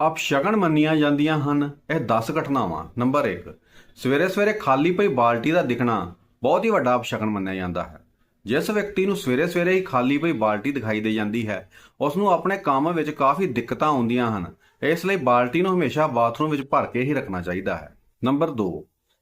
ਅਪਸ਼ਗਨ ਮੰਨੀਆਂ ਜਾਂਦੀਆਂ ਹਨ। ਇਹ 10 ਘਟਨਾਵਾਂ। ਨੰਬਰ 1 ਸਵੇਰੇ ਸਵੇਰੇ ਖਾਲੀ ਪਈ ਬਾਲਟੀ ਦਾ ਦਿਖਣਾ ਬਹੁਤ ਹੀ ਵੱਡਾ ਅਪਸ਼ਗਨ ਮੰਨਿਆ ਜਾਂਦਾ ਹੈ। ਜਿਸ ਵਿਅਕਤੀ ਨੂੰ ਸਵੇਰੇ ਸਵੇਰੇ ਹੀ ਖਾਲੀ ਪਈ ਬਾਲਟੀ ਦਿਖਾਈ ਦੇ ਜਾਂਦੀ ਹੈ ਉਸ ਨੂੰ ਆਪਣੇ ਕੰਮ ਵਿੱਚ ਕਾਫੀ ਦਿੱਕਤਾਂ ਆਉਂਦੀਆਂ ਹਨ। ਇਸ ਲਈ ਬਾਲਟੀ ਨੂੰ ਹਮੇਸ਼ਾ ਬਾਥਰੂਮ ਵਿੱਚ ਭਰ ਕੇ ਹੀ ਰੱਖਣਾ ਚਾਹੀਦਾ ਹੈ। ਨੰਬਰ 2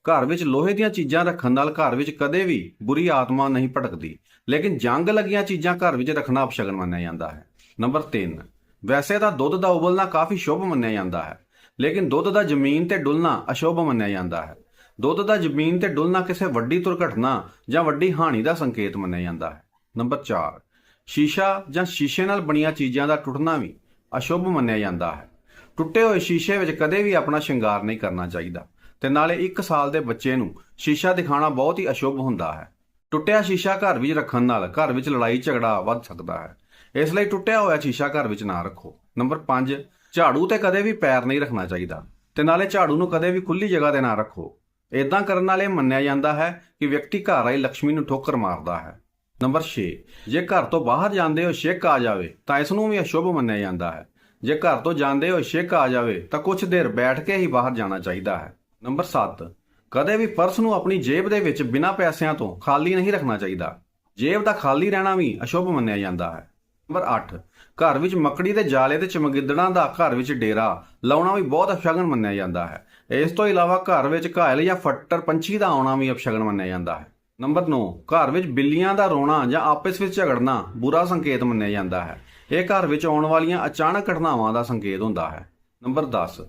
ਘਰ ਵਿੱਚ ਲੋਹੇ ਦੀਆਂ ਚੀਜ਼ਾਂ ਰੱਖਣ ਨਾਲ ਘਰ ਵਿੱਚ ਕਦੇ ਵੀ ਬੁਰੀ ਆਤਮਾ ਨਹੀਂ ਭਟਕਦੀ, ਲੇਕਿਨ ਜੰਗ ਲੱਗੀਆਂ ਚੀਜ਼ਾਂ ਘਰ ਵਿੱਚ ਰੱਖਣਾ ਅਪਸ਼ਗਨ ਮੰਨਿਆ ਜਾਂਦਾ ਹੈ। ਨੰਬਰ 3 ਵੈਸੇ ਤਾਂ ਦੁੱਧ ਦਾ ਉਬਲਣਾ ਕਾਫੀ ਸ਼ੁਭ ਮੰਨਿਆ ਜਾਂਦਾ ਹੈ, ਲੇਕਿਨ ਦੁੱਧ ਦਾ ਜ਼ਮੀਨ ਤੇ ਡੁੱਲਣਾ ਅਸ਼ੁਭ ਮੰਨਿਆ ਜਾਂਦਾ ਹੈ। ਦੁੱਧ ਦਾ ਜ਼ਮੀਨ ਤੇ ਡੁੱਲਣਾ ਕਿਸੇ ਵੱਡੀ ਦੁਰਘਟਨਾ ਜਾਂ ਵੱਡੀ ਹਾਨੀ ਦਾ ਸੰਕੇਤ ਮੰਨਿਆ ਜਾਂਦਾ ਹੈ। ਨੰਬਰ 4 ਸ਼ੀਸ਼ਾ ਜਾਂ ਸ਼ੀਸ਼ੇ ਨਾਲ ਬਣੀਆਂ ਚੀਜ਼ਾਂ ਦਾ ਟੁੱਟਣਾ ਵੀ ਅਸ਼ੁਭ ਮੰਨਿਆ ਜਾਂਦਾ ਹੈ। ਟੁੱਟੇ ਹੋਏ ਸ਼ੀਸ਼ੇ ਵਿੱਚ ਕਦੇ ਵੀ ਆਪਣਾ ਸ਼ਿੰਗਾਰ ਨਹੀਂ ਕਰਨਾ ਚਾਹੀਦਾ ਤੇ ਨਾਲੇ 1 ਸਾਲ ਦੇ ਬੱਚੇ ਨੂੰ ਸ਼ੀਸ਼ਾ ਦਿਖਾਉਣਾ ਬਹੁਤ ਹੀ ਅਸ਼ੁਭ ਹੁੰਦਾ ਹੈ। ਟੁੱਟਿਆ ਸ਼ੀਸ਼ਾ ਘਰ ਵਿੱਚ ਰੱਖਣ ਨਾਲ ਘਰ ਵਿੱਚ ਲੜਾਈ ਝਗੜਾ ਵੱਧ ਸਕਦਾ ਹੈ। ਇਸ ਲਈ ਟੁੱਟਿਆ ਹੋਇਆ ਸ਼ੀਸ਼ਾ ਘਰ ਵਿੱਚ ਨਾ ਰੱਖੋ। ਨੰਬਰ 5 ਝਾੜੂ ਤੇ ਕਦੇ ਵੀ ਪੈਰ ਨਹੀਂ ਰੱਖਣਾ ਚਾਹੀਦਾ। ਤੇ ਨਾਲੇ ਝਾੜੂ ਨੂੰ ਕਦੇ ਵੀ ਖੁੱਲੀ ਜਗ੍ਹਾ ਤੇ ਨਾ ਰੱਖੋ। ਇਦਾਂ ਕਰਨ ਨਾਲ ਇਹ ਮੰਨਿਆ ਜਾਂਦਾ ਹੈ ਕਿ ਵਿਅਕਤੀ ਘਰ ਆਈ ਲక్ష్ਮੀ ਨੂੰ ਠੋਕਰ ਮਾਰਦਾ ਹੈ। ਨੰਬਰ 6 ਜੇ ਘਰ ਤੋਂ ਬਾਹਰ ਜਾਂਦੇ ਹੋ ਛਿੱਕ ਆ ਜਾਵੇ, ਤਾਂ ਇਸ ਨੂੰ ਵੀ ਅਸ਼ੁਭ ਮੰਨਿਆ ਜਾਂਦਾ ਹੈ। ਜੇ ਘਰ ਤੋਂ ਜਾਂਦੇ ਹੋ ਛਿੱਕ ਆ ਜਾਵੇ, ਤਾਂ ਕੁਝ ਦੇਰ ਬੈਠ ਕੇ ਹੀ ਬਾਹਰ ਜਾਣਾ ਚਾਹੀਦਾ ਹੈ। ਨੰਬਰ 7 ਕਦੇ ਵੀ ਪਰਸ ਨੂੰ ਆਪਣੀ ਜੇਬ ਦੇ ਵਿੱਚ ਬਿਨਾਂ ਪੈਸਿਆਂ ਤੋਂ ਖਾਲੀ ਨਹੀਂ ਰੱਖਣਾ ਚਾਹੀਦਾ। ਜੇਬ ਦਾ ਖਾਲੀ ਰਹਿਣਾ ਵੀ ਅਸ਼ੁਭ ਮੰਨਿਆ ਜਾਂਦਾ ਹੈ। ਨੰਬਰ 8 ਘਰ ਵਿੱਚ ਮੱਕੜੀ ਦੇ ਜਾਲੇ ਤੇ ਚਮਗਿੱਦੜਾਂ ਦਾ ਘਰ ਵਿੱਚ ਡੇਰਾ ਲਾਉਣਾ ਵੀ ਬਹੁਤ ਅਪਸ਼ਗਨ ਮੰਨਿਆ ਜਾਂਦਾ ਹੈ। ਇਸ ਤੋਂ ਇਲਾਵਾ ਘਰ ਵਿੱਚ ਘਾਇਲ ਜਾਂ ਫੱਟਰ ਪੰਛੀ ਦਾ ਆਉਣਾ ਵੀ ਅਪਸ਼ਗਨ ਮੰਨਿਆ ਜਾਂਦਾ ਹੈ। ਨੰਬਰ 9 ਘਰ ਵਿੱਚ ਬਿੱਲੀਆਂ ਦਾ ਰੋਣਾ ਜਾਂ ਆਪਸ ਵਿੱਚ ਝਗੜਨਾ ਬੁਰਾ ਸੰਕੇਤ ਮੰਨਿਆ ਜਾਂਦਾ ਹੈ। ਇਹ ਘਰ ਵਿੱਚ ਆਉਣ ਵਾਲੀਆਂ ਅਚਾਨਕ ਘਟਨਾਵਾਂ ਦਾ ਸੰਕੇਤ ਹੁੰਦਾ ਹੈ। ਨੰਬਰ 10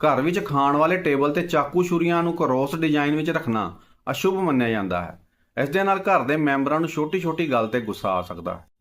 ਘਰ ਵਿੱਚ ਖਾਣ ਵਾਲੇ ਟੇਬਲ ਤੇ ਚਾਕੂ ਛੁਰੀਆਂ ਨੂੰ ਕਰੋਸ ਡਿਜ਼ਾਈਨ ਵਿੱਚ ਰੱਖਣਾ ਅਸ਼ੁਭ ਮੰਨਿਆ ਜਾਂਦਾ ਹੈ। ਇਸ ਦੇ ਨਾਲ ਘਰ ਦੇ ਮੈਂਬਰਾਂ ਨੂੰ ਛੋਟੀ-ਛੋਟੀ ਗੱਲ ਤੇ ਗੁੱਸਾ ਆ ਸਕਦਾ ਹੈ।